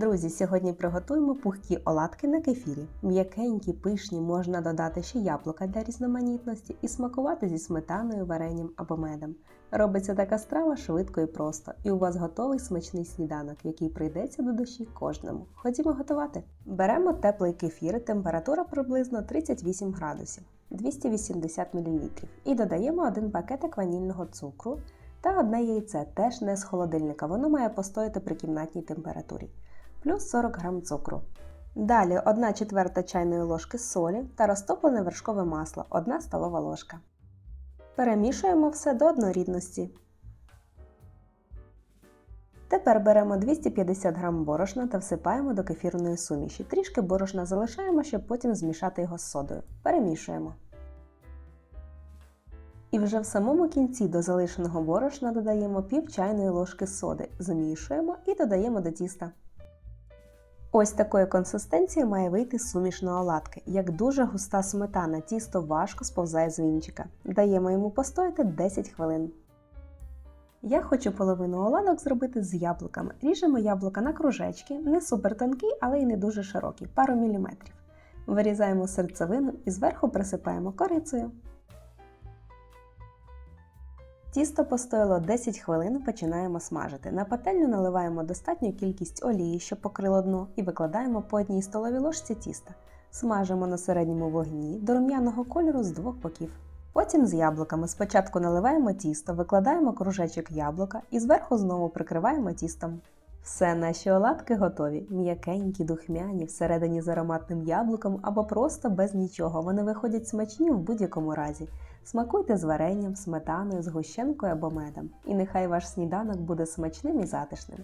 Друзі, сьогодні приготуємо пухкі оладки на кефірі. М'якенькі, пишні, можна додати ще яблука для різноманітності і смакувати зі сметаною, варенням або медом. Робиться така страва швидко і просто, і у вас готовий смачний сніданок, який прийдеться до душі кожному. Ходімо готувати. Беремо теплий кефір, температура приблизно 38 градусів, 280 мл. І додаємо один пакетик ванільного цукру та одне яйце, теж не з холодильника. Воно має постояти при кімнатній температурі плюс 40 г цукру. Далі 1 четверта чайної ложки солі та розтоплене вершкове масло 1 столова ложка. Перемішуємо все до однорідності. Тепер беремо 250 г борошна та всипаємо до кефірної суміші. Трішки борошна залишаємо, щоб потім змішати його з содою. Перемішуємо. І вже в самому кінці до залишеного борошна додаємо пів чайної ложки соди, змішуємо і додаємо до тіста. Ось такої консистенції має вийти суміш на оладки. Як дуже густа сметана, тісто важко сповзає з вінчика. Даємо йому постояти 10 хвилин. Я хочу половину оладок зробити з яблуками. Ріжемо яблука на кружечки, не супер тонкі, але й не дуже широкі, пару міліметрів. Вирізаємо серцевину і зверху присипаємо корицею. Тісто постояло 10 хвилин, починаємо смажити. На пательню наливаємо достатню кількість олії, щоб покрило дно, і викладаємо по одній столовій ложці тіста. Смажимо на середньому вогні до рум'яного кольору з двох боків. Потім з яблуками спочатку наливаємо тісто, викладаємо кружечок яблука і зверху знову прикриваємо тістом. Все, наші оладки готові, м'якенькі, духмяні, всередині з ароматним яблуком або просто без нічого. Вони виходять смачні в будь-якому разі. Смакуйте з варенням, сметаною, згущенкою або медом. І нехай ваш сніданок буде смачним і затишним.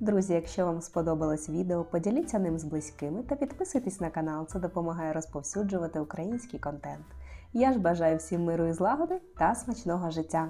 Друзі, якщо вам сподобалось відео, поділіться ним з близькими та підписуйтесь на канал, це допомагає розповсюджувати український контент. Я ж бажаю всім миру і злагоди та смачного життя!